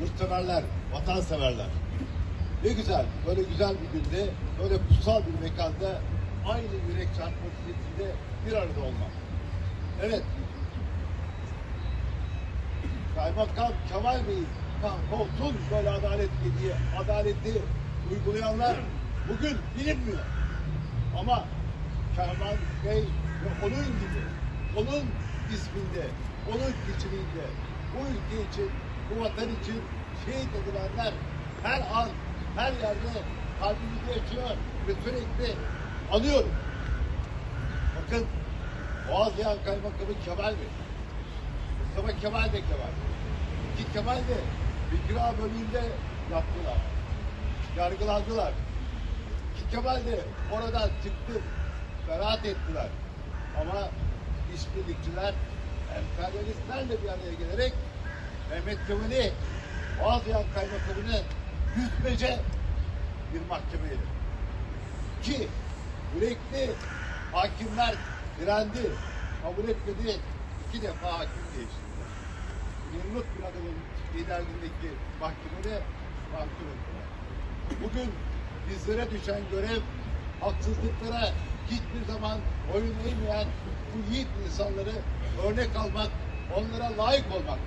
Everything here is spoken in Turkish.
yurtseverler, vatanseverler. Ne güzel, böyle güzel bir günde, böyle kutsal bir mekanda aynı yürek çarpması içinde bir arada olmak. Evet, Kaymakam Kemal Bey'in olsun böyle adalet dediği adaleti uygulayanlar bugün bilinmiyor. Ama Kemal Bey ve onun gibi, onun isminde, onun kişiliğinde bu ülke için, bu vatan için şehit edilenler her an, her yerde kalbimizde yaşıyor ve sürekli anıyorum. Bakın Boğaziyan Kaymakamı Kemal Bey, Mustafa Kemal de Kemal. Ki Kemal de bir kira bölümünde yaptılar. Yargılandılar. Ki Kemal de oradan çıktı. Beraat ettiler. Ama işbirlikçiler emperyalistlerle bir araya gelerek Mehmet Kemal'i Boğaziyan Kaymakamı'nı yüzmece bir mahkemeye ki yürekli hakimler direndi, kabul etmedi, iki defa hakim değiştirdi. Yıllık bir adamın liderliğindeki mahkemede mahkum ettiler. Bugün bizlere düşen görev haksızlıklara hiçbir zaman boyun eğmeyen bu yiğit insanları örnek almak, onlara layık olmak.